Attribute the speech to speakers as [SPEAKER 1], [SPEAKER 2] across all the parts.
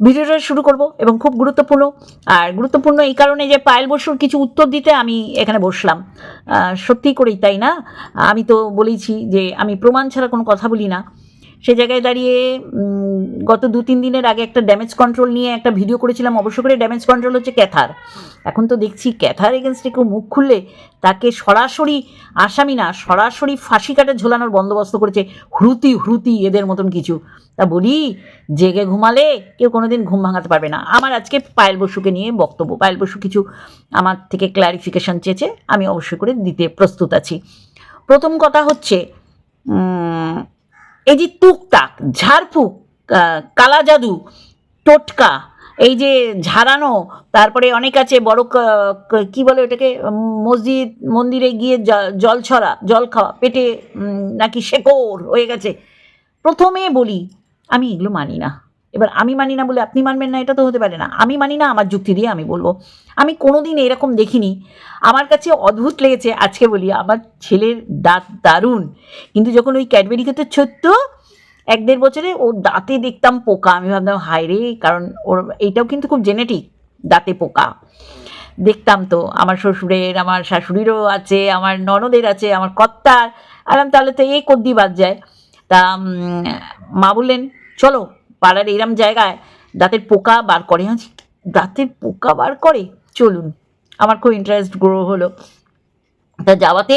[SPEAKER 1] ভিডিওটা শুরু করব এবং খুব গুরুত্বপূর্ণ। আর গুরুত্বপূর্ণ এই কারণে যে পায়েল বসুর কিছু উত্তর দিতে আমি এখানে বসলাম। সত্যি করেই, তাই না? আমি তো বলেছি যে আমি প্রমাণ ছাড়া কোনো কথা বলি না। সে জায়গায় দাঁড়িয়ে গত দু তিন দিনের আগে একটা ড্যামেজ কন্ট্রোল নিয়ে একটা ভিডিও করেছিলাম, অবশ্য করে ড্যামেজ কন্ট্রোল হচ্ছে ক্যাথার। এখন তো দেখছি ক্যাথার এগেনস্টে কেউ মুখ খুললে তাকে সরাসরি আসামি না, সরাসরি ফাঁসি কাটে ঝোলানোর বন্দোবস্ত করেছে হ্রুতি হ্রুতি এদের মতন কিছু। তা বলি, জেগে ঘুমালে কেউ কোনোদিন ঘুম ভাঙাতে পারবে না। আমার আজকে পায়েল বসুকে নিয়ে বক্তব্য। পায়েল বসু কিছু আমার থেকে ক্ল্যারিফিকেশন চেয়েছে, আমি অবশ্যই করে দিতে প্রস্তুত আছি। প্রথম কথা হচ্ছে এই যে টুকটাক ঝাড়ফুঁক কালা জাদু, টোটকা, এই যে ঝাড়ানো, তারপরে অনেক আছে বড় ক- বলে ওটাকে মসজিদ, মন্দিরে গিয়ে জল ছড়া, জল খাওয়া, পেটে নাকি শেকর হয়ে গেছে। প্রথমে বলি, আমি এগুলো মানি না। এবার আমি মানি না বলে আপনি মানবেন না, এটা তো হতে পারে না। আমি মানি না, আমার যুক্তি দিয়ে আমি বলব। আমি কোনো দিন এরকম দেখিনি। আমার কাছে অদ্ভুত লেগেছে, আজকে বলি, আমার ছেলের দাঁত দারুণ। কিন্তু যখন ওই ক্যাডবেরি খেতে ছোট্ট, এক দেড় বছরে ও দাঁতে দেখতাম পোকা। আমি ভাবতাম, হায় রে! কারণ ওর এইটাও কিন্তু খুব জেনেটিক দাঁতে পোকা। দেখতাম তো, আমার শ্বশুরের, আমার শাশুড়িরও আছে, আমার ননদের আছে, আমার কর্তার। আরাম তাহলে তো এই কদ্দি বাদ যায়। তা মা বললেন, চলো পাড়ার এরম জায়গায় দাঁতের পোকা বার করে আছি দাঁতের পোকা বার করে? চলুন, আমার খুব ইন্টারেস্ট গ্রো হলো। তা যাওয়াতে,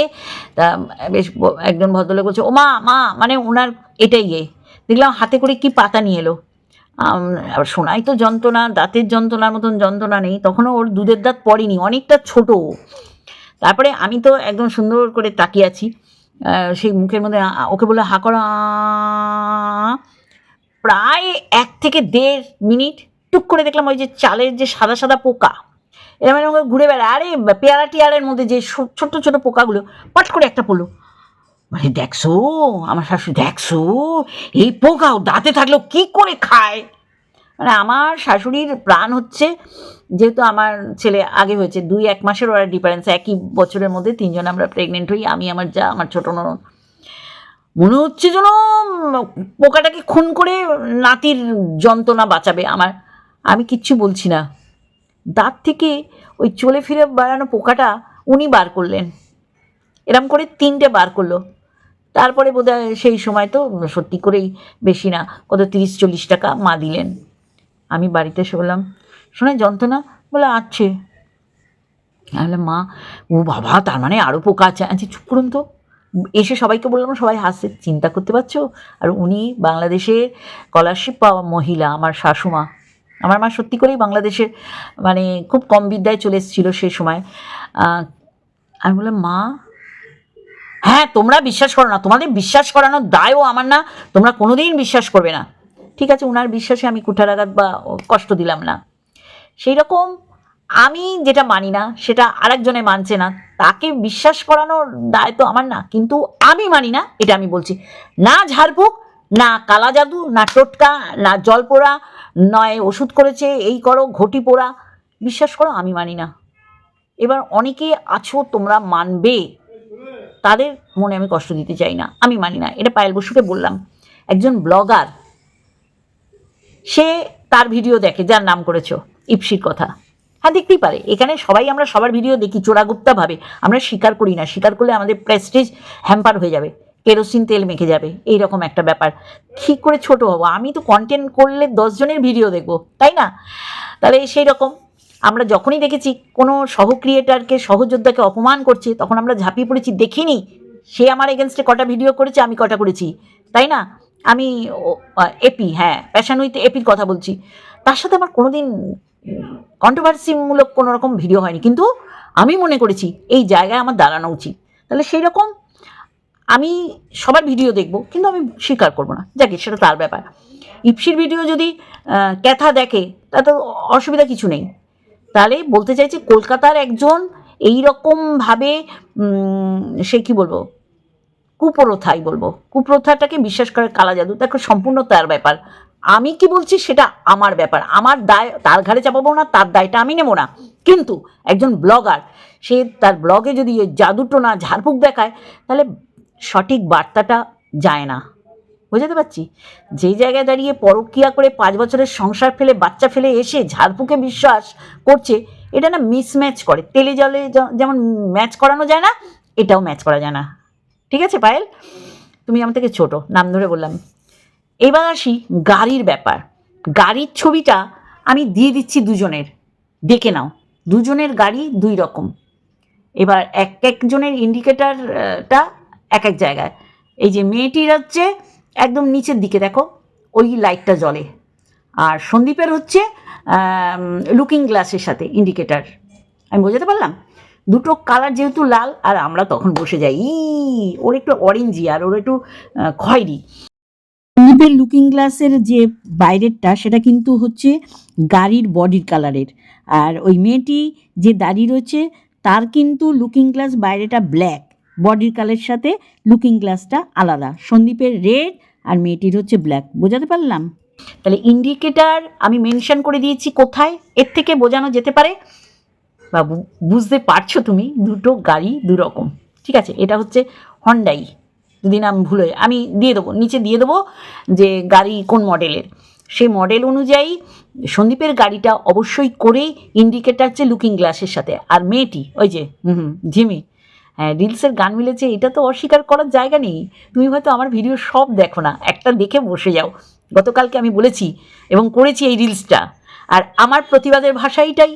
[SPEAKER 1] তা বেশ একজন ভদ্রলোক বলছে, ও মা মা মানে ওনার এটাই ইয়ে দেখলাম হাতে করে কি পাতা নিয়ে এলো। আবার শোনাই তো যন্ত্রণা, দাঁতের যন্ত্রণার মতন যন্ত্রণা নেই, তখনও ওর দুধের দাঁত পড়েনি, অনেকটা ছোট। তারপরে আমি তো একদম সুন্দর করে তাকিয়ে আছি। সেই মুখের মধ্যে ওকে বলে হা, করো। আ। প্রায় এক থেকে দেড় মিনিট টুক করে দেখলাম ওই যে চালের যে সাদা সাদা পোকা। এরকম এরকম ঘুরে বেড়ায়। আরে, পেয়ারা টিয়ারের মধ্যে যে ছো- ছোট্ট ছোট পোকাগুলো পট করে একটা পড়ল। মানে দেখছ, আমার শাশুড়ি, দেখছ, এই পোকাও দাঁতে থাকলেও কি করে খায়? মানে আমার শাশুড়ির প্রাণ হচ্ছে, যেহেতু আমার ছেলে আগে হয়েছে, দুই এক মাসের ওরা ডিফারেন্স একই বছরের মধ্যে তিনজন আমরা প্রেগনেন্ট হই, আমি আমার যা, আমার ছোটো ননদ। মনে হচ্ছে যেন, পোকাটাকে খুন করে নাতির যন্ত্রণা বাঁচাবে আমার। আমি কিচ্ছু বলছি না। দাঁত থেকে ওই চলে ফিরে বেড়ানো পোকাটা উনি বার করলেন। এরম করে তিনটে বার করল। তারপরে বোধহয় সেই সময় তো সত্যি করেই বেশি না, কত তিরিশ, চল্লিশ টাকা মা দিলেন। আমি বাড়িতে এসে বললাম শোনে যন্ত্রণা? বলে, আছে। আমি মা, ও বাবা, তার মানে আরও পোকা আছে। আচ্ছা চুপ করুন তো। এসে সবাইকে বললাম, সবাই হাসছে চিন্তা করতে পারছ? আর উনি বাংলাদেশের স্কলারশিপ পাওয়া মহিলা, আমার শাশুমা। আমার মা সত্যি করেই বাংলাদেশের মানে খুব কম বিদ্যায় চলে এসেছিল সেই সময়। আমি বললাম, মা হ্যাঁ তোমরা বিশ্বাস করো না। তোমাদের বিশ্বাস করানোর দায়ও আমার না। তোমরা কোনোদিন বিশ্বাস করবে না। ঠিক আছে ওনার বিশ্বাসে আমি কুঠারাঘাত বা কষ্ট দিলাম না। সেই রকম আমি যেটা মানি না, সেটা আরেকজনে মানছে না। তাকে বিশ্বাস করানোর দায় তো আমার না, কিন্তু আমি মানি না, এটা আমি বলছি। না ঝাড়ফুঁক, না কালা জাদু, না টোটকা, না জল পোড়া নয় ওষুধ করেছে, এই করো, ঘটি পোড়া, বিশ্বাস করো, আমি মানি না। এবার অনেকে আছো, তোমরা মানবে। তাদের মনে আমি কষ্ট দিতে চাই না, আমি মানি না। এটা পায়েল বসুকে বললাম। একজন ব্লগার, সে তার ভিডিও দেখে, যার নাম করেছ, ইপসির কথা। হ্যাঁ দেখতেই পারে। এখানে সবাই আমরা সবার ভিডিও দেখি, চোরাগুপ্তা ভাবে। আমরা স্বীকার করি না। স্বীকার করলে আমাদের প্রেস্টিজ হ্যাম্পার হয়ে যাবে। কেরোসিন তেল মেখে যাবে। এই রকম একটা ব্যাপার। ঠিক করে ছোট হব। আমি তো কন্টেন্ট করলে দশজনের ভিডিও দেখব, তাই না? তাহলে সেই রকম। আমরা যখনই দেখেছি কোনো সহ ক্রিয়েটারকে সহযোদ্ধাকে অপমান করছে, তখন আমরা ঝাঁপিয়ে পড়েছি। দেখিনি। সে আমার এগেনস্টে কটা ভিডিও করেছে, আমি কটা করেছি। তাই না? আমি এপি হ্যাঁ প্যাশন উইথ এপির কথা বলছি। তার সাথে আমার কোনোদিন কন্ট্রোভার্সিমূলক কোনো রকম ভিডিও হয়নি। কিন্তু আমি মনে করেছি এই জায়গায় আমার দাঁড়ানো উচিত। তাহলে সেই রকম আমি সবার ভিডিও দেখব, কিন্তু আমি স্বীকার করব না। যাকে, সেটা তার ব্যাপার। ইপসির ভিডিও যদি ক্যাথা দেখে তা তো অসুবিধা কিছু নেই। তাহলে বলতে চাইছি কলকাতার একজন এই রকমভাবে সে কি বলব? কুপ্রথাই বলব। কুপ্রথাটাকে বিশ্বাস করে কালা জাদু। দেখো, সম্পূর্ণ তার ব্যাপার। আমি কি বলছি সেটা আমার ব্যাপার। আমার দায়, তার ঘাড়ে চাপাবো না, তার দায়টা আমি নেব না। কিন্তু একজন ব্লগার, সে তার ব্লগে যদি জাদুটো না ঝাড়ফুঁক দেখায়, তাহলে সঠিক বার্তাটা যায় না। বোঝাতে পারছি? যে জায়গায় দাঁড়িয়ে পরক্রিয়া করে পাঁচ বছরের সংসার ফেলে, বাচ্চা ফেলে এসে ঝাড়ফুঁকে বিশ্বাস করছে, এটা না মিসম্যাচ করে। তেলে জলে যেমন ম্যাচ করানো যায় না, এটাও ম্যাচ করা যায় না। ঠিক আছে, পায়েল? তুমি আমার থেকে ছোট, নাম ধরে বললাম। এবার আসি গাড়ির ব্যাপার। গাড়ির ছবিটা আমি দিয়ে দিচ্ছি দুজনের। দেখে নাও, দুজনের গাড়ি দুই রকম। এবার এক একজনের ইন্ডিকেটারটা এক এক জায়গায়। এই যে মেয়েটির হচ্ছে একদম নিচের দিকে, দেখো, ওই লাইটটা জ্বলে। আর সন্দীপের হচ্ছে লুকিং গ্লাসের সাথে ইন্ডিকেটার আমি বোঝাতে পারলাম? দুটো কালার যেহেতু লাল, আর আমরা তখন বসে যাই ই ওর একটু অরেঞ্জি আর ওর একটু খয়েরি। সন্দীপের লুকিং গ্লাসের যে বাইরেরটা, সেটা কিন্তু হচ্ছে গাড়ির বডির কালারের আর ওই মেয়েটি যে দাঁড়িয়ে রয়েছে, তার কিন্তু লুকিং গ্লাস বাইরেটা ব্ল্যাক বডির কালারের সাথে লুকিং গ্লাসটা আলাদা। সন্দীপের রেড আর মেয়েটির হচ্ছে ব্ল্যাক বোঝাতে পারলাম? তাহলে ইন্ডিকেটার আমি মেনশন করে দিয়েছি কোথায়? এর থেকে বোঝানো যেতে পারে? বা বু- বুঝতে পারছ তুমি? দুটো গাড়ি দু রকম ঠিক আছে, এটা হচ্ছে হন্ডাই যদি নাম ভুল হয় আমি দিয়ে দেবো, নিচে দিয়ে দেবো যে গাড়ি কোন মডেলের। সেই মডেল অনুযায়ী সন্দীপের গাড়িটা অবশ্যই করেই ইন্ডিকেটার হচ্ছে লুকিং গ্লাসের সাথে। আর মেয়েটি, ওই যে, হুম হুম ঝিমি হ্যাঁ রিলসের গান মিলেছে, এটা তো অস্বীকার করার জায়গা নেই। তুমি হয়তো আমার ভিডিও সব দেখো না, একটা দেখে বসে যাও। গতকালকে আমি বলেছি এবং করেছি এই রিলসটা আর আমার প্রতিবাদের ভাষা এটাই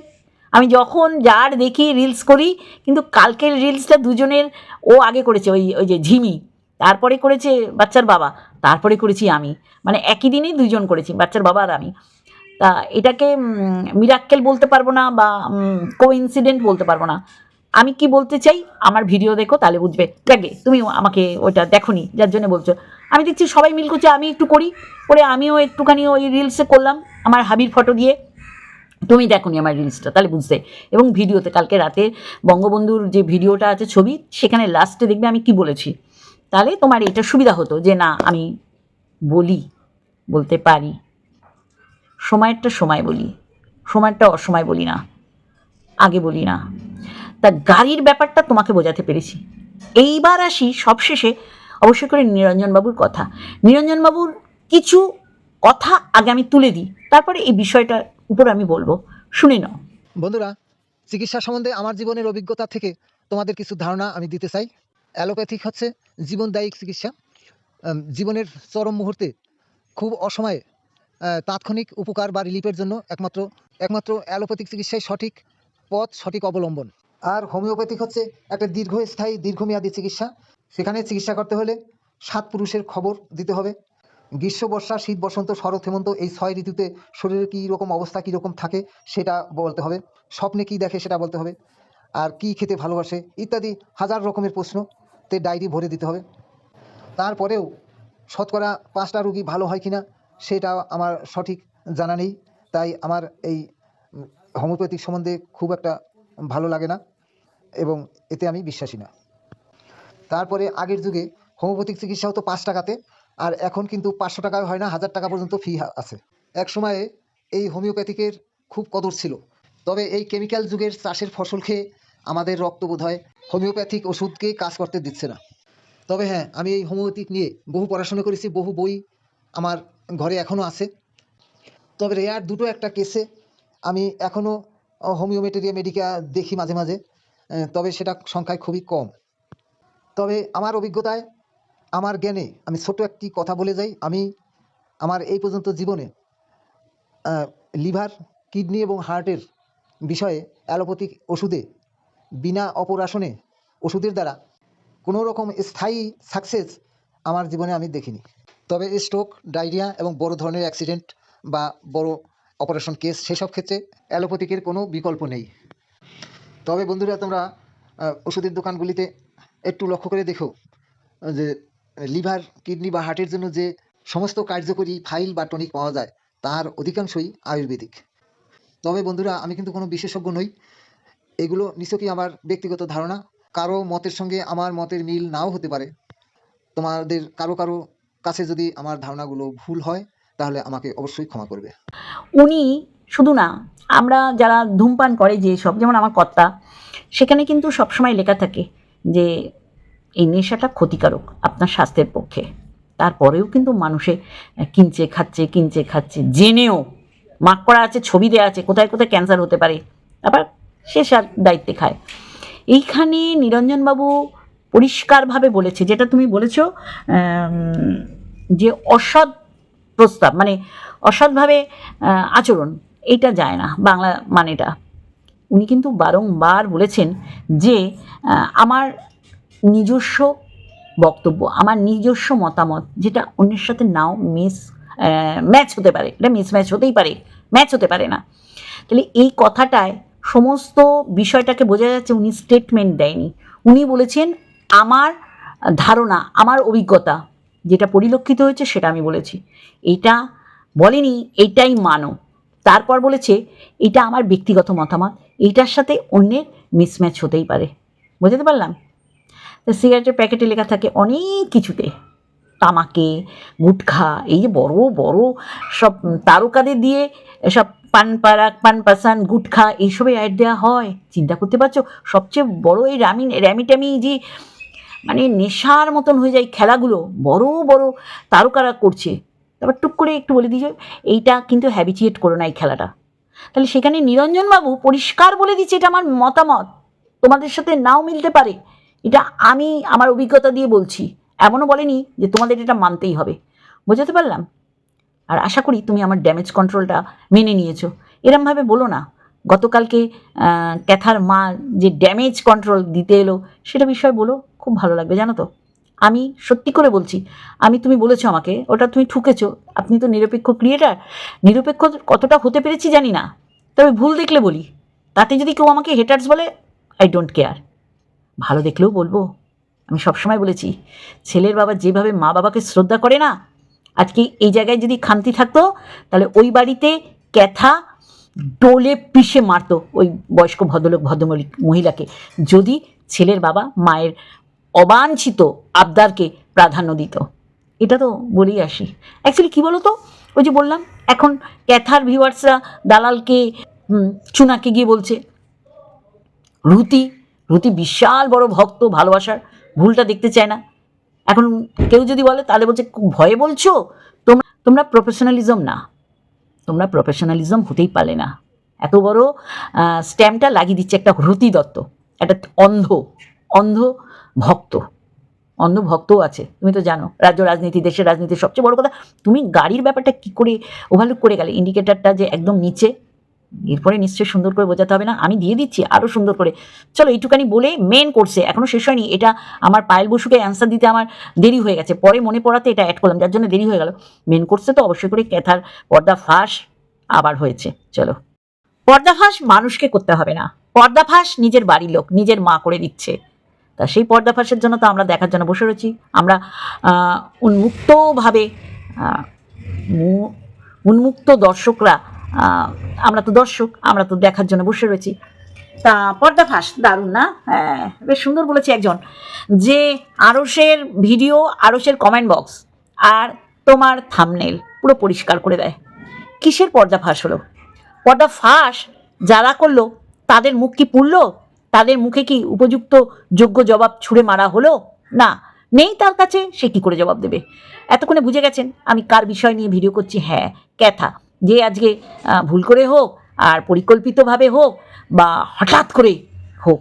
[SPEAKER 1] আমি যখন যার দেখি রিলস করি, কিন্তু কালকের রিলসটা দুজনের, ও আগে করেছে, ওই ওই যে ঝিমি তারপরে করেছে বাচ্চার বাবা, তারপরে করেছি আমি। মানে একই দিনেই দুজন করেছি, বাচ্চার বাবা আর আমি। তা এটাকে মিরাক্কেল বলতে পারব না বা কো ইনসিডেন্ট বলতে পারব না। আমি কি বলতে চাই? আমার ভিডিও দেখো, তাহলে বুঝবে। দেখবে, তুমি আমাকে ওইটা দেখোনি, যার জন্য বলছো। আমি দেখছি সবাই মিল করছে, আমি একটু করি করে আমিও একটুখানি ওই রিলসে করলাম, আমার হাবির ফটো দিয়ে। তুমি দেখোনি আমার রিলসটা তাহলে বুঝতে। এবং ভিডিওতে কালকে রাতে বঙ্গবন্ধুর যে ভিডিওটা আছে ছবি, সেখানে লাস্টে দেখবে আমি কি বলেছি। তাহলে তোমার এটা সুবিধা হতো যে না, আমি বলি, বলতে পারি। সময়েরটা সময় বলি সময়েরটা অসময় বলি না, আগে বলি না। তা গাড়ির ব্যাপারটা তোমাকে বোঝাতে পেরেছি। এইবার আসি সবশেষে অবশ্যই করে নিরঞ্জনবাবুর কথা। নিরঞ্জনবাবুর কিছু কথা আগে আমি তুলে দিই, তারপরে এই বিষয়টার উপর আমি বলব। শুনে নাও।
[SPEAKER 2] বন্ধুরা, চিকিৎসা সম্বন্ধে আমার জীবনের অভিজ্ঞতা থেকে তোমাদের কিছু ধারণা আমি দিতে চাই। অ্যালোপ্যাথিক হচ্ছে জীবনদায়িক চিকিৎসা। জীবনের চরম মুহূর্তে খুব অসময়ে তাৎক্ষণিক উপকার বা রিলিফের জন্য একমাত্র একমাত্র অ্যালোপ্যাথিক চিকিৎসাই সঠিক পথ, সঠিক অবলম্বন। আর হোমিওপ্যাথিক হচ্ছে একটা দীর্ঘস্থায়ী, দীর্ঘমেয়াদী চিকিৎসা। সেখানে চিকিৎসা করতে হলে সাত পুরুষের খবর দিতে হবে। গ্রীষ্ম, বর্ষা, শীত, বসন্ত, শরৎ, হেমন্ত এই ছয় ঋতুতে শরীরের কী রকম অবস্থা, কী রকম থাকে সেটা বলতে হবে। স্বপ্নে কী দেখে সেটা বলতে হবে। আর কী খেতে ভালোবাসে ইত্যাদি হাজার রকমের প্রশ্ন। তে ডায়েরি ভরে দিতে হবে। তারপরেও শতকরা পাঁচটা রুগী ভালো হয় কিনা সেটা আমার সঠিক জানা নেই। তাই আমার এই হোমিওপ্যাথিক সম্বন্ধে খুব একটা ভালো লাগে না এবং এতে আমি বিশ্বাসী না। তারপরে আগের যুগে হোমিওপ্যাথিক চিকিৎসা হতো পাঁচ টাকাতে আর এখন কিন্তু পাঁচশো টাকায় হয় না, হাজার টাকা পর্যন্ত ফি আছে। এক সময়ে এই হোমিওপ্যাথিকের খুব কদর ছিল। তবে এই কেমিক্যাল যুগের চাষের ফসল খেয়ে আমাদের রক্ত বোধ হয় হোমিওপ্যাথিক ওষুধকে কাজ করতে দিচ্ছে না। তবে হ্যাঁ আমি এই হোমিওপ্যাথিক নিয়ে বহু পড়াশোনা করেছি, বহু বই আমার ঘরে এখনও আছে। তবে রেয়ার দুটো একটা কেসে আমি এখনও হোমিওমেটেরিয়া মেডিকা দেখি মাঝে মাঝে তবে সেটা সংখ্যায় খুবই কম। তবে আমার অভিজ্ঞতায়, আমার জ্ঞানে আমি ছোট একটি কথা বলে যাই। আমি আমার এই পর্যন্ত জীবনে লিভার কিডনি এবং হার্টের বিষয়ে অ্যালোপ্যাথিক ওষুধে বিনা অপারেশনে ওষুধের দ্বারা কোনো রকম স্থায়ী সাকসেস আমার জীবনে আমি দেখিনি। তবে স্ট্রোক ডায়রিয়া এবং বড় ধরনের অ্যাক্সিডেন্ট বা বড় অপারেশন কেস সেসব ক্ষেত্রে অ্যালোপ্যাথিকের কোনো বিকল্প নেই। তবে বন্ধুরা, তোমরা ওষুধের দোকানগুলিতে একটু লক্ষ্য করে দেখো, যে লিভার, কিডনি বা হার্টের জন্য যে সমস্ত কার্যকরী ফাইল বা টনিক পাওয়া যায়, তার অধিকাংশই আয়ুর্বেদিক। তবে বন্ধুরা, আমি কিন্তু কোনো বিশেষজ্ঞ নই। এগুলো নিছকই আমার ব্যক্তিগত ধারণা? কারও মতের সঙ্গে আমার মতের মিল নাও হতে পারে। তোমাদের কারও কারও কাছে যদি আমার ধারণাগুলো ভুল হয়, তাহলে আমাকে অবশ্যই ক্ষমা করবে।
[SPEAKER 1] উনি শুধু না, আমরা যারা ধূমপান করে যে সব, যেমন আমার কর্তা, সেখানে কিন্তু সবসময় লেখা থাকে যে, এই নেশাটা ক্ষতিকারক আপনার স্বাস্থ্যের পক্ষে। তারপরেও কিন্তু মানুষে কিনছে, খাচ্ছে কিনছে, খাচ্ছে, জেনেও, মার্ক করা আছে, ছবি দেওয়া আছে, কোথায় কোথায় ক্যান্সার হতে পারে? আবার সে সার দায়িত্বে খায়। এইখানে নিরঞ্জনবাবু পরিষ্কারভাবে বলেছে, যেটা তুমি বলেছ যে অসৎ প্রস্তাব মানে অসৎভাবে আচরণ এইটা যায় না, বাংলা মানেটা। উনি কিন্তু বারংবার বলেছেন যে আমার নিজস্ব বক্তব্য, আমার নিজস্ব মতামত, যেটা অন্যের সাথে নাও মিস ম্যাচ হতে পারে, এটা মিস ম্যাচ হতেই পারে, ম্যাচ হতে পারে না। তাহলে এই কথাটায় সমস্ত বিষয়টাকে বোঝা যাচ্ছে উনি স্টেটমেন্ট দেয়নি। উনি বলেছেন, আমার ধারণা, আমার অভিজ্ঞতা যেটা পরিলক্ষিত হয়েছে সেটা আমি বলেছি। এটা বলেনি এইটাই মানো। তারপর বলেছে, এটা আমার ব্যক্তিগত মতামত এইটার সাথে অন্যের মিসম্যাচ হতেই পারে। বুঝতে পারলাম? সিগারেটের প্যাকেটে লেখা থাকে অনেক কিছুতে। তামাকে, গুটখা, এই যে বড় বড় সব তারকাদের দিয়ে সব পান পারাক পান পাসান, গুটখা এইসবে অ্যাড দেওয়া হয়। চিন্তা করতে পারছ? সবচেয়ে বড় এই রামি র্যামিটামি যে মানে নেশার মতন হয়ে যায় খেলাগুলো, বড় বড় তারকারা করছে। তারপর টুক করে একটু বলে দিয়েছে, এইটা কিন্তু হ্যাবিচুয়েট করো না এই খেলাটা। তাহলে সেখানে নিরঞ্জনবাবু পরিষ্কার বলে দিচ্ছে, এটা আমার মতামত। তোমাদের সাথে নাও মিলতে পারে। এটা আমি আমার অভিজ্ঞতা দিয়ে বলছি। এমনও বলেনি যে তোমাদের এটা মানতেই হবে। বোঝাতে পারলাম? আর আশা করি তুমি আমার ড্যামেজ কন্ট্রোলটা মেনে নিয়েছো। এরমভাবে বলো না, গতকালকে ক্যাথার মা যে ড্যামেজ কন্ট্রোল দিতে এলো, সেটা বিষয়ে বলো, খুব ভালো লাগবে, জানো তো। আমি সত্যি করে বলছি, আমি তুমি বলেছ আমাকে, ওটা তুমি ঠুকেছো, আপনি তো নিরপেক্ষ ক্রিয়েটার নিরপেক্ষ কতটা হতে পেরেছি জানি না, তবে ভুল দেখলে বলি, তাতে যদি কেউ আমাকে হেটার্স বলে আই ডোন্ট কেয়ার ভালো দেখলেও বলব, আমি সবসময় বলেছি, ছেলের বাবা যেভাবে মা বাবাকে শ্রদ্ধা করে না আজকে এই জায়গায় যদি খামতি থাকতো, তাহলে ওই বাড়িতে ক্যাথা ডোলে পিষে মারতো ওই বয়স্ক ভদ্রলোক, ভদ্রমলিক মহিলাকে। যদি ছেলের বাবা মায়ের অবাঞ্ছিত আবদারকে প্রাধান্য দিত। এটা তো বলেই আসি। অ্যাকচুয়ালি কী বলো তো ওই যে বললাম, এখন ক্যাথার ভিউয়ার্সরা দালালকে চুনাকে গিয়ে বলছে, রুতি রুতি বিশাল বড় ভক্ত, ভালোবাসার, ভুলটা দেখতে চায় না। এখন কেউ যদি বলে, তাহলে বলছে খুব ভয়ে বলছো? তোমরা তোমরা প্রফেশনালিজম না। তোমরা প্রফেশনালিজম হতেই পারলে না। এত বড় স্ট্যাম্পটা লাগিয়ে দিচ্ছে একটা রুতি দত্ত, একটা অন্ধ অন্ধ ভক্ত। অন্ধ ভক্তও আছে, তুমি তো জানো, রাজ্য রাজনীতি, দেশের রাজনীতি সবচেয়ে বড় কথা, তুমি গাড়ির ব্যাপারটা কী করে ওভারলুক করে গেলে? ইন্ডিকেটারটা যে একদম নিচে এরপরে নিশ্চয়ই সুন্দর করে বোঝাতে হবে না। আমি দিয়ে দিচ্ছি আরও সুন্দর করে। চলো এইটুকানি বলে মেন করছে এখনও শেষ হয়নি। এটা আমার পায়েল বসুকে অ্যান্সার দিতে আমার দেরি হয়ে গেছে। পরে মনে পড়াতে এটা অ্যাড করলাম, যার জন্য দেরি হয়ে গেল। মেন করছে তো অবশ্যই করে ক্যাথার পর্দা ফাঁস আবার হয়েছে। চলো। পর্দাফাঁস মানুষকে করতে হবে না। পর্দাফাঁস নিজের বাড়ির লোক, নিজের মা করে দিচ্ছে। তা সেই পর্দাফাঁসের জন্য তো আমরা দেখার জন্য বসে রয়েছি। আমরা উন্মুক্তভাবে উন্মুক্ত দর্শকরা আমরা তো দর্শক, আমরা তো দেখার জন্য বসে রয়েছি। তা পর্দাফাঁস দারুণ না? হ্যাঁ বেশ সুন্দর বলেছে একজন। যে আরসের ভিডিও আরসের কমেন্ট বক্স আর তোমার থামনেল পুরো পরিষ্কার করে দেয়। কিসের পর্দা ফাঁস হলো? পর্দা ফাঁস যারা করল, তাদের মুখ কি পুড়লো? তাদের মুখে কি উপযুক্ত যোগ্য জবাব ছুঁড়ে মারা হলো? না, নেই তার কাছে, সে কি করে জবাব দেবে? এতক্ষণে বুঝে গেছেন আমি কার বিষয় নিয়ে ভিডিও করছি? হ্যাঁ ক্যাথা। যে আজকে ভুল করে হোক আর পরিকল্পিতভাবে হোক বা হঠাৎ করে হোক,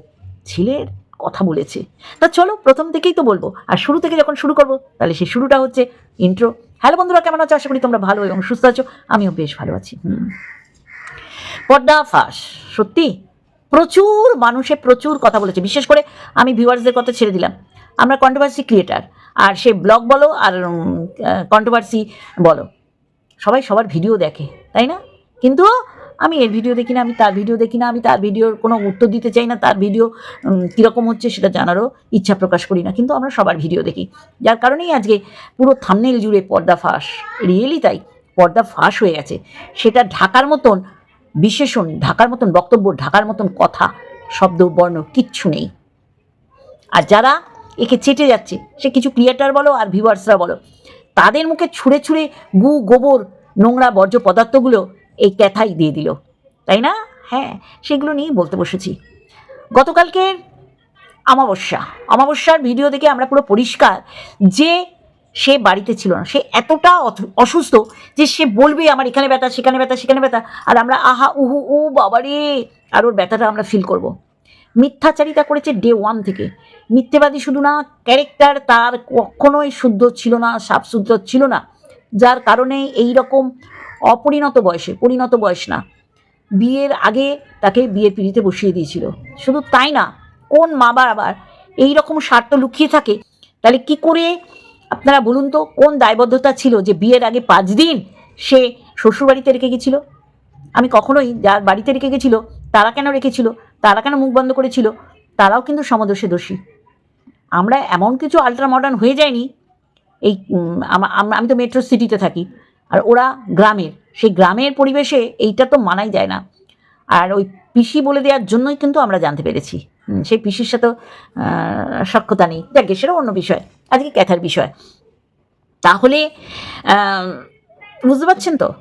[SPEAKER 1] ছেলের কথা বলেছে। তা চলো প্রথম থেকেই তো বলব, আর শুরু থেকে যখন শুরু করব, তাহলে সেই শুরুটা হচ্ছে ইন্ট্রো হ্যালো বন্ধুরা, কেমন আছো? আশা করি তোমরা ভালো এবং সুস্থ আছো, আমিও বেশ ভালো আছি। পর্দা ফাঁস, সত্যি? প্রচুর মানুষে প্রচুর কথা বলেছে, বিশেষ করে আমি ভিউয়ার্সদের কথা ছেড়ে দিলাম। আমরা কন্ট্রোভার্সি ক্রিয়েটার আর সে ব্লগ বলো আর কন্ট্রোভার্সি বলো। সবাই সবার ভিডিও দেখে, তাই না? কিন্তু আমি এর ভিডিও দেখি না, আমি তার ভিডিও দেখি না, আমি তার ভিডিওর কোনো উত্তর দিতে চাই না, তার ভিডিও কীরকম হচ্ছে সেটা জানারও ইচ্ছা প্রকাশ করি না, কিন্তু আমরা সবার ভিডিও দেখি। যার কারণেই আজকে পুরো থামনেল জুড়ে পর্দা ফাঁস রিয়েলি তাই, পর্দা ফাঁস হয়ে গেছে। সেটা ঢাকার মতন বিশেষণ, ঢাকার মতন বক্তব্য, ঢাকার মতন কথা, শব্দ, বর্ণ, কিচ্ছু নেই। আর যারা একে চেটে যাচ্ছে, সে কিছু ক্রিয়েটার বলো আর ভিউয়ার্সরা বলো তাদের মুখে ছুঁড়ে ছুঁড়ে গু, গোবর, নোংরা বর্জ্য পদার্থগুলো এই ক্যাথাই দিয়ে দিল। তাই না? হ্যাঁ সেগুলো নিয়েই বলতে বসেছি। গতকালকের অমাবস্যা। অমাবস্যার ভিডিও দেখে আমরা পুরো পরিষ্কার যে সে বাড়িতে ছিল না। সে এতটা অসুস্থ যে সে বলবে আমার এখানে ব্যথা, সেখানে ব্যথা সেখানে ব্যথা, আর আমরা আহা, উহু, উ, বাবারে, আর ওর ব্যথাটা আমরা ফিল করব। মিথ্যাচারিতা করেছে ডে ওয়ান থেকে। মিথ্যেবাদী শুধু না ক্যারেক্টার তার কখনোই শুদ্ধ ছিল না সাফসুদ্ধ ছিল না। যার কারণে এই রকম অপরিণত বয়সে, পরিণত বয়স না, বিয়ের আগে তাকে বিয়ের পিড়িতে বসিয়ে দিয়েছিল। শুধু তাই না, কোন মা আবার এই রকম স্বার্থ লুকিয়ে থাকে, তাহলে কি করে আপনারা বলুন তো, কোন দায়বদ্ধতা ছিল যে বিয়ের আগে পাঁচ দিন সে শ্বশুরবাড়িতে রেখে গেছিল? আমি কখনোই যার বাড়িতে রেখে গেছিল, তারা কেন রেখেছিল, তারা কেন মুখ বন্ধ করেছিল, তারাও কিন্তু সমদোষে দোষী। আমরা এমন কিছু আল্ট্রা মডার্ন হয়ে যায়নি, এই আমা- তো মেট্রো সিটিতে থাকি, আর ওরা গ্রামের, সেই গ্রামের পরিবেশে এইটা তো মানাই যায় না। আর ওই পিসি বলে দেওয়ার জন্যই কিন্তু আমরা জানতে পেরেছি। সেই পিসির সাথে সক্ষতা নেই। যাকে সেটা অন্য বিষয়, আজকে ক্যাথার বিষয়। তাহলে বুঝতে পারছেন তো?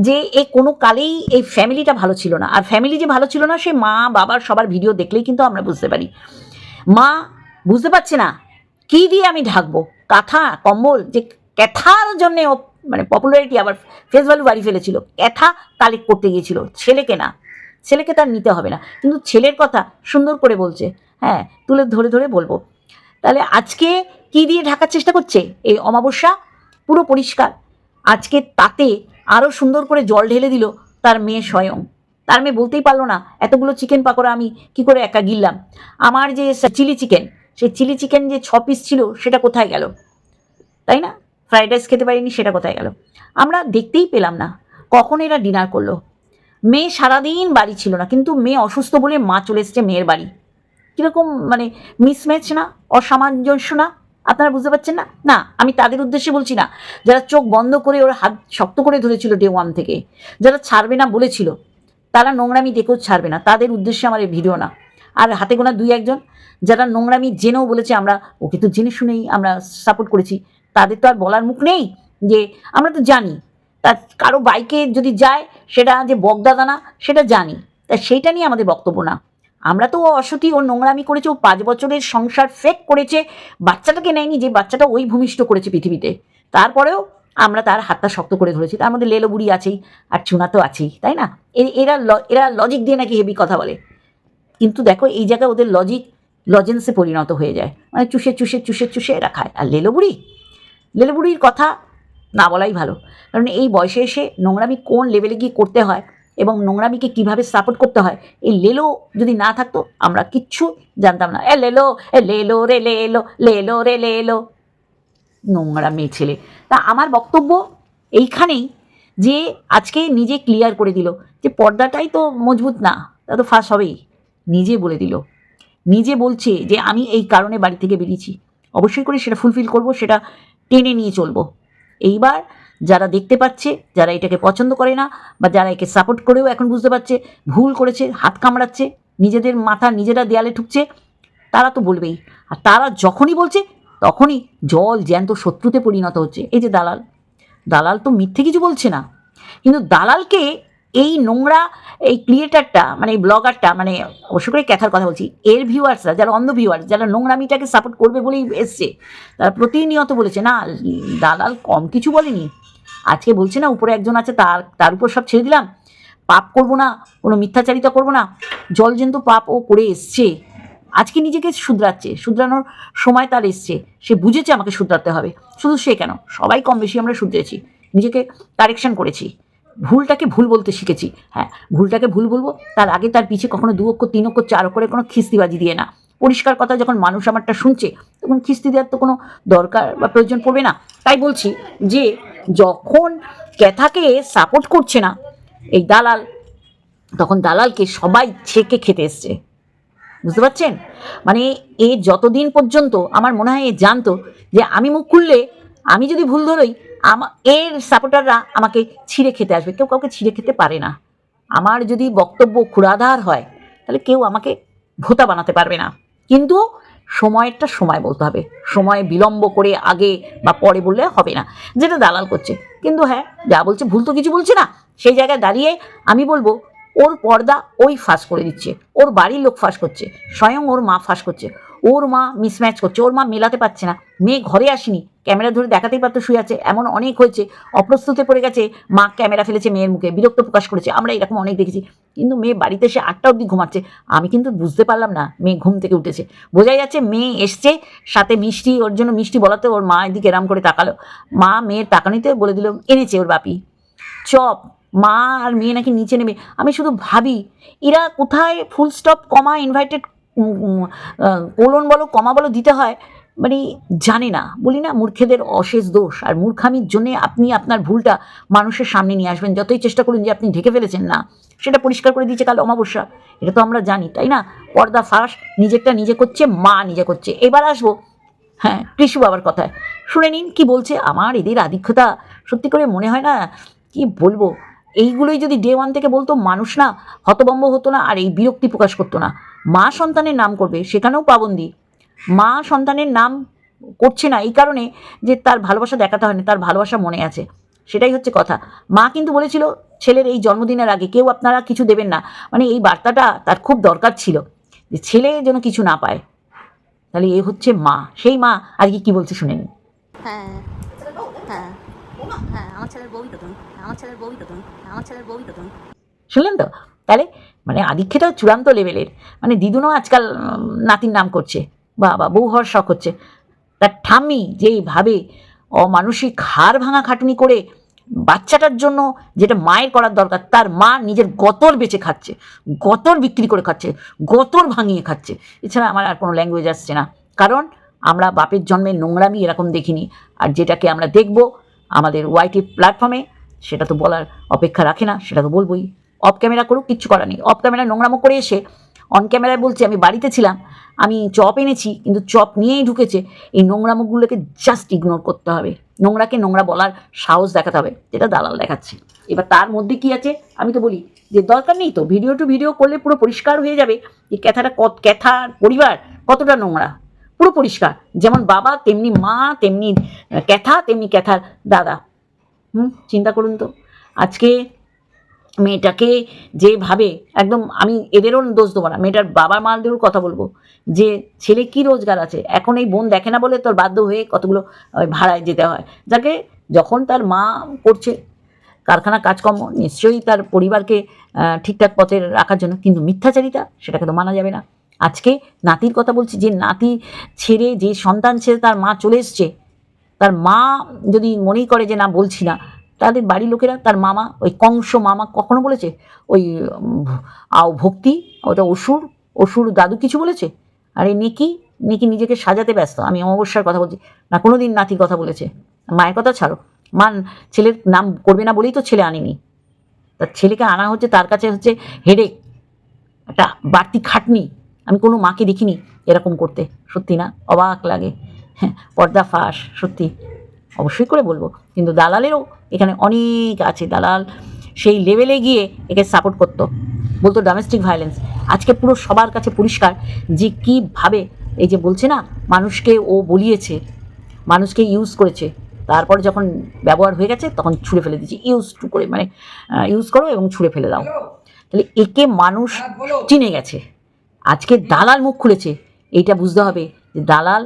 [SPEAKER 1] যে এ কোনো কালেই এই ফ্যামিলিটা ভালো ছিল না। আর ফ্যামিলি যে ভালো ছিল না, সে মা বাবার সবার ভিডিও দেখলেই কিন্তু আমরা বুঝতে পারি। মা বুঝতে পারছে না। কি দিয়ে আমি ঢাকবো? কাঁথা, কম্বল, যে ক্যাথার জন্যে ও মানে পপুলারিটি আবার ফেস ভ্যালু বাড়ি ফেলেছিল। ক্যাথা কালেক্ট করতে গিয়েছিল। ছেলেকে না। ছেলেকে তার নিতে হবে না। কিন্তু ছেলের কথা সুন্দর করে বলছে। হ্যাঁ তুলে ধরে ধরে বলব। তাহলে আজকে কি দিয়ে ঢাকার চেষ্টা করছে? এই অমাবস্যা পুরো পরিষ্কার। আজকে তাতে আরও সুন্দর করে জল ঢেলে দিল তার মেয়ে স্বয়ং। তার মেয়ে বলতেই পারল না, এতগুলো চিকেন পাকোড়া আমি কি করে একা গিললাম? আমার যে চিলি চিকেন সেই চিলি চিকেন যে ছ পিস ছিল, সেটা কোথায় গেল? তাই না? ফ্রাইড রাইস খেতে পারিনি, সেটা কোথায় গেল? আমরা দেখতেই পেলাম না কখন এরা ডিনার করল। মেয়ে সারাদিন বাড়ি ছিল না, কিন্তু মেয়ে অসুস্থ বলে মা চলে এসছে মেয়ের বাড়ি। কীরকম মানে মিসম্যাচ না? অসামঞ্জস্য না? আপনারা বুঝতে পারছেন না? না, আমি তাদের উদ্দেশ্যে বলছি না। যারা চোখ বন্ধ করে ওর হাত শক্ত করে ধরেছিল ডে ওয়ান থেকে, যারা ছাড়বে না বলেছিল, তারা নোংরামি দেখেও ছাড়বে না। তাদের উদ্দেশ্যে আমার এই ভিডিও না। আর হাতে গোনা দুই একজন, যারা নোংরামি জেনেও বলেছে আমরা, ওকে তো জেনে শুনেই আমরা সাপোর্ট করেছি। তাদের তো আর বলার মুখ নেই যে, আমরা তো জানি। তা কারও বাইকে যদি যায়, সেটা যে বগদাদানা সেটা জানি। তা সেইটা নিয়ে আমাদের বক্তব্য না। আমরা তো ও অসতী, ও নোংরামি করেছে, ও পাঁচ বছরের সংসার ফেক করেছে, বাচ্চাটাকে নেয়নি যে বাচ্চাটা ওই ভূমিষ্ঠ করেছে পৃথিবীতে। তারপরেও আমরা তার হাতটা শক্ত করে ধরেছি। তার মধ্যে লেলো বুড়ি আছেই, আর চুনা তো আছেই, তাই না? এরা এরা লজিক দিয়ে নাকি হেভি কথা বলে। কিন্তু দেখো এই জায়গায় ওদের লজিক লজেন্সে পরিণত হয়ে যায়। মানে চুষে চুষে চুষে চুষে এরা খায়। আর লেলো বুড়ি লেলো বুড়ির কথা না বলাই ভালো। কারণ এই বয়সে এসে নোংরামি কোন লেভেলে গিয়ে করতে হয় এবং নোংরামিকে কীভাবে সাপোর্ট করতে হয়, এই লেলো যদি না থাকতো, আমরা কিচ্ছু জানতাম না। এ লেলো এ লেলো রে লেলো লেলো রে লেলো। নোংরা মেয়ে ছেলে। তা আমার বক্তব্য এইখানেই যে আজকে নিজে ক্লিয়ার করে দিল যে পর্দাটাই তো মজবুত না, তা তো ফাঁস হবেই। নিজে বলে দিল। নিজে বলছে যে, আমি এই কারণে বাড়ি থেকে বেরিয়েছি। অবশ্যই করে সেটা ফুলফিল করব, সেটা টেনে নিয়ে চলবো। এইবার যারা দেখতে পাচ্ছে, যারা এটাকে পছন্দ করে না বা যারা একে সাপোর্ট করেও এখন বুঝতে পারছে, ভুল করেছে, হাত কামড়াচ্ছে, নিজেদের মাথা নিজেরা দেয়ালে ঠুকছে, তারা তো বলবেই। আর তারা যখনই বলছে, তখনই জল জ্যান্ত শত্রুতে পরিণত হচ্ছে। এই যে দালাল দালাল তো মিথ্যে কিছু বলছে না। কিন্তু দালালকে এই নোংরা এই ক্রিয়েটারটা মানে এই ব্লগারটা মানে অবশ্য করে ক্যাথার কথা বলছি, এর ভিউয়ার্সরা যারা অন্ধ ভিউয়ার্স যারা নোংরামিটাকে সাপোর্ট করবে বলেই এসছে, তারা প্রতিনিয়ত বলেছে, না, দালাল কম কিছু বলেনি। আজকে বলছে না, উপরে একজন আছে, তার তার উপর সব ছেড়ে দিলাম। পাপ করব না, কোনো মিথ্যাচারিতা করব না। জল জন্তু পাপ ও করে এসছে। আজকে নিজেকে শুধরাচ্ছে, শুধরানোর সময় তার এসছে। সে বুঝেছে আমাকে শুধরাতে হবে। শুধু সে কেন? সবাই কম বেশি আমরা শুধরেছি। নিজেকে কারেকশন করেছি। ভুলটাকে ভুল বলতে শিখেছি। হ্যাঁ ভুলটাকে ভুল বলব, তার আগে তার পিছে কখনো দু অক্ষর তিন অক্ষর চার অক্ষরে কোনো খিস্তিবাজি দিয়ে না। পরিষ্কার কথা, যখন মানুষ আমারটা শুনছে, তখন খিস্তি দেওয়ার তো কোনো দরকার বা প্রয়োজন পড়বে না। তাই বলছি যে, যখন ক্যাথাকে সাপোর্ট করছে না, এই দালাল, তখন দালালকে সবাই ছেঁকে খেতে এসছে। বুঝতে পারছেন? মানে এ যতদিন পর্যন্ত আমার মনে হয় এ জানতো যে, আমি মুখ খুললে, আমি যদি ভুল ধরোই আমা, এর সাপোর্টাররা আমাকে ছিঁড়ে খেতে আসবে। কেউ কাউকে ছিঁড়ে খেতে পারে না। আমার যদি বক্তব্য ক্ষুরাধার হয়, তাহলে কেউ আমাকে ভোতা বানাতে পারবে না। কিন্তু সময়েরটা সময় বলতে হবে। সময় বিলম্ব করে আগে বা পরে বললে হবে না। যেটা দালাল করছে। কিন্তু হ্যাঁ যা বলছে ভুল তো কিছু বলছে না। সেই জায়গায় দাঁড়িয়ে আমি বলব, ওর পর্দা ওই ফাঁস করে দিচ্ছে। ওর বাড়ির লোক ফাঁস করছে। স্বয়ং ওর মা ফাঁস করছে। ওর মা মিসম্যাচ করছে। ওর মা মেলাতে পারছে না। মেয়ে ঘরে আসেনি। ক্যামেরা ধরে দেখাতেই পারতো শুয়ে আছে। এমন অনেক হয়েছে, অপ্রস্তুতে পড়ে গেছে, মা ক্যামেরা ফেলেছে মেয়ের মুখে, বিরক্ত প্রকাশ করেছে। আমরা এরকম অনেক দেখেছি। কিন্তু মেয়ে বাড়িতে এসে আটটা অবধি ঘুমাচ্ছে। আমি কিন্তু বুঝতে পারলাম না মেয়ে ঘুম থেকে উঠেছে। বোঝাই যাচ্ছে মেয়ে এসছে, সাথে মিষ্টি, ওর জন্য মিষ্টি বলাতে ওর মা এদিকে এরাম করে তাকালো। মা মেয়ের তাকানিতে বলে দিল, এনেছে ওর বাপি। চপ, মা আর মেয়ে নাকি নিচে নেবে আমি শুধু ভাবি, এরা কোথায় full stop comma invited colon বলো, কমা বলো দিতে হয়? মানে জানে না, বলি না মূর্খেদের অশেষ দোষ। আর মূর্খামির জন্যে আপনি আপনার ভুলটা মানুষের সামনে নিয়ে আসবেন, যতই চেষ্টা করুন যে আপনি ঢেকে ফেলেছেন না। সেটা পরিষ্কার করে দিয়েছে কাল অমাবস্যা। এটা তো আমরা জানি, তাই না? পর্দা ফাঁস, নিজেরটা নিজে করছে, মা নিজে করছে। এবার আসব হ্যাঁ কৃষু বাবার কথায়। শুনে নিন কি বলছে? আমার এদের আধিক্যতা সত্যি করে মনে হয় না? কি বলব? এইগুলোই যদি ডে ওয়ান থেকে বলতো মানুষ না হতবম্ব হতো না, আর এই বিরক্তি প্রকাশ করতো না। মা সন্তানের নাম করবে, সেখানেও পাবন্দি। মা সন্তানের নাম করছে না এই কারণে যে তার ভালোবাসা দেখাতে হয়নি তার ভালোবাসা মনে আছে। সেটাই হচ্ছে কথা। মা কিন্তু বলেছিল ছেলের এই জন্মদিনের আগে কেউ আপনারা কিছু দেবেন না। মানে এই বার্তাটা তার খুব দরকার ছিল যে ছেলে যেন কিছু না পায়। তাহলে এ হচ্ছে মা। সেই মা আজকে কি বলছে শুনে নিন।
[SPEAKER 3] হ্যাঁ হ্যাঁ হ্যাঁ আমার ছেলের বউই তো তুমি আমার ছেলের বউই তো তুমি আমার ছেলের বউই তো তুমি
[SPEAKER 1] শুনলেন তো? তাহলে মানে আদিক্ষেটা চূড়ান্ত লেভেলের মানে দিদুনও আজকাল নাতির নাম করছে। বাবা বউ হওয়ার শখ হচ্ছে। তার ঠাম্মি যেইভাবে অমানসিক হাড় ভাঙা খাটুনি করে বাচ্চাটার জন্য যেটা মায়ের করার দরকার, তার মা নিজের গতর বেচে খাচ্ছে, গতর বিক্রি করে খাচ্ছে, গতর ভাঙিয়ে খাচ্ছে। এছাড়া আমার আর কোনো ল্যাঙ্গুয়েজ আসছে না। কারণ আমরা বাপের জন্মে নোংরামি এরকম দেখিনি। আর যেটাকে আমরা দেখব আমাদের ওয়াইটি প্ল্যাটফর্মে সেটা তো বলার অপেক্ষা রাখে না, সেটা তো বলবোই। অফ ক্যামেরা করুক, কিচ্ছু করার নেই। অফ ক্যামেরা নোংরামো করে এসে অন ক্যামেরায় বলছে, আমি বাড়িতে ছিলাম, আমি চপ এনেছি, কিন্তু চপ নিয়েই ঢুকেছে। এই নোংরা মুখগুলোকে জাস্ট ইগনোর করতে হবে। নোংরাকে নোংরা বলার সাহস দেখাতে হবে, যেটা দালাল দেখাচ্ছে। এবার তার মধ্যে কি আছে? আমি তো বলি, যে দরকার নেই তো। ভিডিও টু ভিডিও করলে পুরো পরিষ্কার হয়ে যাবে যে ক্যাথাটা কত ক্যাথার পরিবার কতটা নোংরা। পুরো পরিষ্কার। যেমন বাবা, তেমনি মা, তেমনি ক্যাথা, তেমনি ক্যাথার দাদা। হুম, চিন্তা করুন তো। আজকে মেয়েটাকে যেভাবে একদম আমি এদেরও দোষ দেবো না, মেয়েটার বাবা মাদেরও কথা বলব, যে ছেলে কি রোজগার আছে? এখন এই বোন দেখে না বলে তোর বাধ্য হয়ে কতগুলো ভাড়ায় যেতে হয়। যাকে যখন তার মা করছে, কারখানা কাজকর্ম, নিশ্চয়ই তার পরিবারকে ঠিকঠাক পথে রাখার জন্য, কিন্তু মিথ্যাচারিতা, সেটাকে তো মানা যাবে না। আজকে নাতির কথা বলছি, যে নাতি ছেড়ে যে সন্তান ছেড়ে তার মা চলে এসছে, তার মা যদি মনেই করে যে না বলছি না তাদের বাড়ির লোকেরা, তার মামা, ওই কংস মামা, কখনো বলেছে? ওই আও ভক্তি, ওটা অসুর অসুর দাদু কিছু বলেছে? আর এই নেকি নেকি নিজেকে সাজাতে ব্যস্ত। আমি অমাবস্যার কথা বলছি। না কোনো দিন নাতির কথা বলেছে। মায়ের কথা ছাড়ো। মান ছেলের নাম করবে না বলেই তো ছেলে আনিনি। তার ছেলেকে আনা হচ্ছে, তার কাছে হচ্ছে হেডেক একটা বাড়তি খাটনি। আমি কোনো মাকে দেখিনি এরকম করতে। সত্যি না? অবাক লাগে। হ্যাঁ পর্দা ফাঁস, সত্যি। অবশ্যই করে বলব। কিন্তু দালালেরও এখানে অনেক আছে। দালাল সেই লেভেলে গিয়ে একে সাপোর্ট করতো। বলতো ডোমেস্টিক ভায়োলেন্স আজকে পুরো সবার কাছে পরিষ্কার যে কীভাবে এই যে বলছে না মানুষকে ও বলিয়েছে মানুষকে ইউজ করেছে। তারপর যখন ব্যবহার হয়ে গেছে তখন ছুঁড়ে ফেলে দিয়েছে। ইউজ টু করে মানে ইউজ করো এবং ছুঁড়ে ফেলে দাও। তাহলে একে মানুষ চিনে গেছে। আজকে দালাল মুখ খুলেছে। এইটা বুঝতে হবে যে দালাল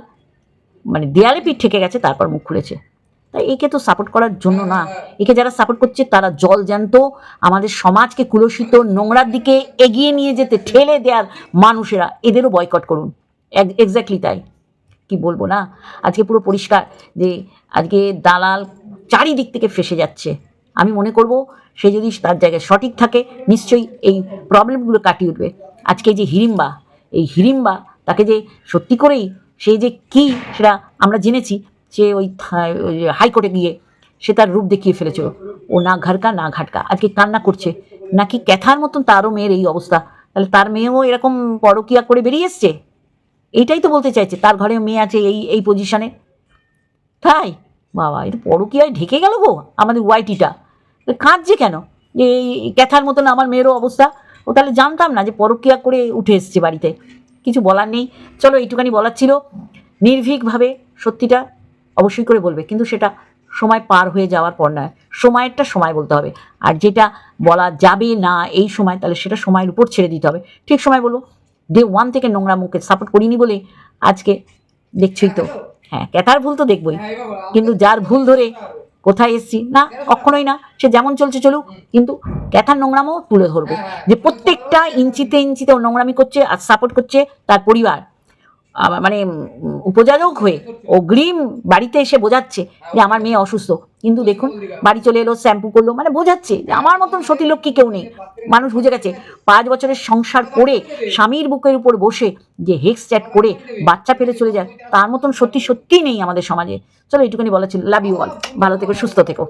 [SPEAKER 1] মানে দেয়ালে পিঠ ঠেকে গেছে তারপর মুখ খুলেছে। তাই একে তো সাপোর্ট করার জন্য না। একে যারা সাপোর্ট করছে, তারা জল জ্যান্ত, আমাদের সমাজকে কুলসিত, নোংরার দিকে এগিয়ে নিয়ে যেতে ঠেলে দেওয়ার মানুষেরা, এদেরও বয়কট করুন। এক্স্যাক্টলি তাই। কি বলব না? আজকে পুরো পরিষ্কার যে আজকে দালাল চারিদিক থেকে ফেসে যাচ্ছে। আমি মনে করব, সে যদি তার জায়গায় সঠিক থাকে, নিশ্চয়ই এই প্রবলেমগুলো কাটিয়ে উঠবে। আজকে যে হিড়িম্বা, এই হিড়িম্বা, তাকে যে সত্যি করেই সে যে কি, সেটা আমরা জেনেছি সে ওই হাইকোর্টে গিয়ে সে তার রূপ দেখিয়ে ফেলেছিল। ও না ঘাটকা না ঘাটকা। আজকে কান্না করছে। নাকি ক্যাথার মতন তারও মেয়ের এই অবস্থা? তাহলে তার মেয়েও এরকম পরকিয়া করে বেরিয়ে এসছে? এইটাই তো বলতে চাইছে, তার ঘরে মেয়ে আছে এই এই পজিশনে তাই? বাবা এটা পরকিয়ায় ঢেকে গেল গো আমাদের ওয়াইটিটা। কাঁদছে কেন? যে এই ক্যাথার মতন আমার মেয়েরও অবস্থা। ও তাহলে জানতাম না যে পরকিয়া করে উঠে এসছে বাড়িতে। কিছু বলার নেই। চলো এইটুখানি বলার ছিল। নির্ভীকভাবে সত্যিটা অবশ্যই করে বলবে। কিন্তু সেটা সময় পার হয়ে যাওয়ার পর নয়। সময়েরটা সময় বলতে হবে। আর যেটা বলা যাবে না এই সময়, তাহলে সেটা সময়ের উপর ছেড়ে দিতে হবে। ঠিক সময় বলব ডে ওয়ান থেকে নোংরা মুখে সাপোর্ট করিনি বলে আজকে দেখছই তো। হ্যাঁ ক্যাথার ভুল তো দেখবই। কিন্তু যার ভুল ধরে কোথায় এসছি? না, কখনোই না। সে যেমন চলছে চলুক, কিন্তু ক্যাথার নোংরামও তুলে ধরবো। যে প্রত্যেকটা ইঞ্চিতে ইঞ্চিতে নোংরামি করছে আর সাপোর্ট করছে তার পরিবার। মানে উপযাজক হয়ে অগ্রিম বাড়িতে এসে বোঝাচ্ছে যে আমার মেয়ে অসুস্থ। কিন্তু দেখুন, বাড়ি চলে এলো, শ্যাম্পু করল মানে বোঝাচ্ছে যে আমার মতন সতী লক্ষ্মী কেউ নেই। মানুষ বুঝে গেছে, পাঁচ বছরের সংসার করে স্বামীর বুকের উপর বসে যে হেক্স চ্যাট করে বাচ্চা ফেলে চলে যায়, তার মতন সত্যি সত্যি নেই আমাদের সমাজে। চলো, এইটুকুনি বলা ছিল। লাভ ইউ অল ভালো থেকো, সুস্থ থেকো।